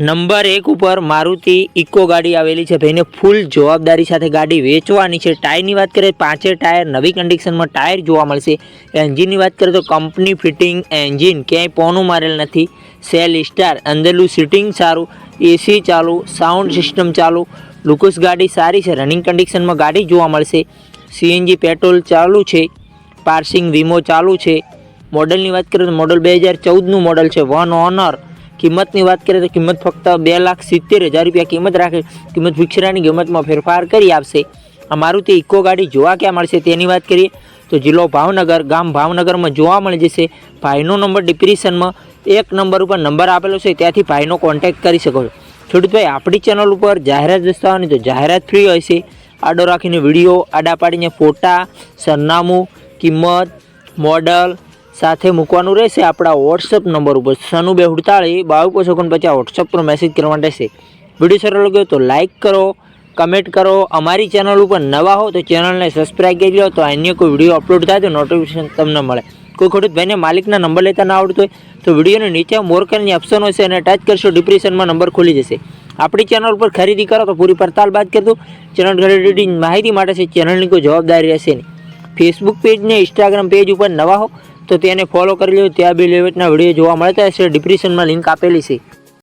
Number એક ઉપર Maruti eco ગાડી આવેલી છે. ભાઈને ફૂલ જવાબદારી સાથે ગાડી વેચવાની છે. ટાયરની વાત કરીએ પાંચે ટાયર નવી કન્ડિશનમાં ટાયર જોવા મળશે. એન્જિનની વાત કરીએ તો કંપની ફિટિંગ એન્જિન ક્યાંય પોનું મારેલ નથી. સેલ સ્ટાર, અંદરનું સિટિંગ સારું એસી ચાલુ સાઉન્ડ સિસ્ટમ ચાલુ. લુકસ ગાડી સારી છે. રનિંગ કન્ડિશનમાં ગાડી જોવા મળશે. સીએનજી પેટ્રોલ ચાલુ છે. પાર્સિંગ વીમો ચાલુ છે. મોડલની વાત કરીએ તો મોડલ બે હજાર ચૌદનું મોડલ છે. વન ઓનર કિંમતની વાત કરીએ તો કિંમત ફક્ત બે લાખ સિત્તેર હજાર રૂપિયા કિંમત રાખે. કિંમત ફિક્સરાની કિંમતમાં ફેરફાર કરી આપશે. આ મારુતિ ઇકો ગાડી જોવા ક્યાં મળશે તેની વાત કરીએ તો જિલ્લો ભાવનગર, ગામ ભાવનગરમાં જોવા મળી જશે. ભાઈનો નંબર ડિપ્રેશનમાં એક નંબર ઉપર નંબર આપેલો છે, ત્યાંથી ભાઈનો કોન્ટેક્ટ કરી શકો છો. ખેડૂતભાઈ, આપણી ચેનલ ઉપર જાહેરાત દસ્તાવાની તો જાહેરાત ફ્રી હોય છે. આડો રાખીને વીડિયો આડા પાડીને ફોટા, સરનામું, કિંમત મોડલ સાથે મૂકવાનું રહેશે. આપણા વોટ્સઅપ નંબર ઉપર સનુ બે હુડતાળી બાવીસ ઓગણપચાસ વોટ્સઅપ પર મેસેજ કરવા રહેશે વીડિયો સરળ લાગ્યો તો લાઇક કરો કમેન્ટ કરો. અમારી ચેનલ ઉપર નવા હો તો ચેનલને સબસ્ક્રાઈબ કરી લો. તો અન્ય કોઈ વીડિયો અપલોડ થાય તો નોટિફિકેશન તમને મળે. કોઈ ખેડૂત ભાઈને માલિકના નંબર લેતા ના આવડતું હોય તો વિડીયોની નીચે મોરકરની ઓપ્શન હોય છે અને ટચ કરશો ડિપ્રેશનમાં નંબર ખુલી જશે. આપણી ચેનલ ઉપર ખરીદી કરો તો પૂરી પડતાલ બાદ કરતું ચેનલ ખરીદી માહિતી માટે છે. ચેનલની કોઈ જવાબદારી રહેશે નહીં. ફેસબુક પેજ ને ઇન્સ્ટાગ્રામ પેજ ઉપર નવા હો તો તેને ફોલો કરી લો ત્યાં બી લેવેટના વીડિયો જોવા મળતા હશે. ડિપ્રેશનમાં લિંક આપેલી છે.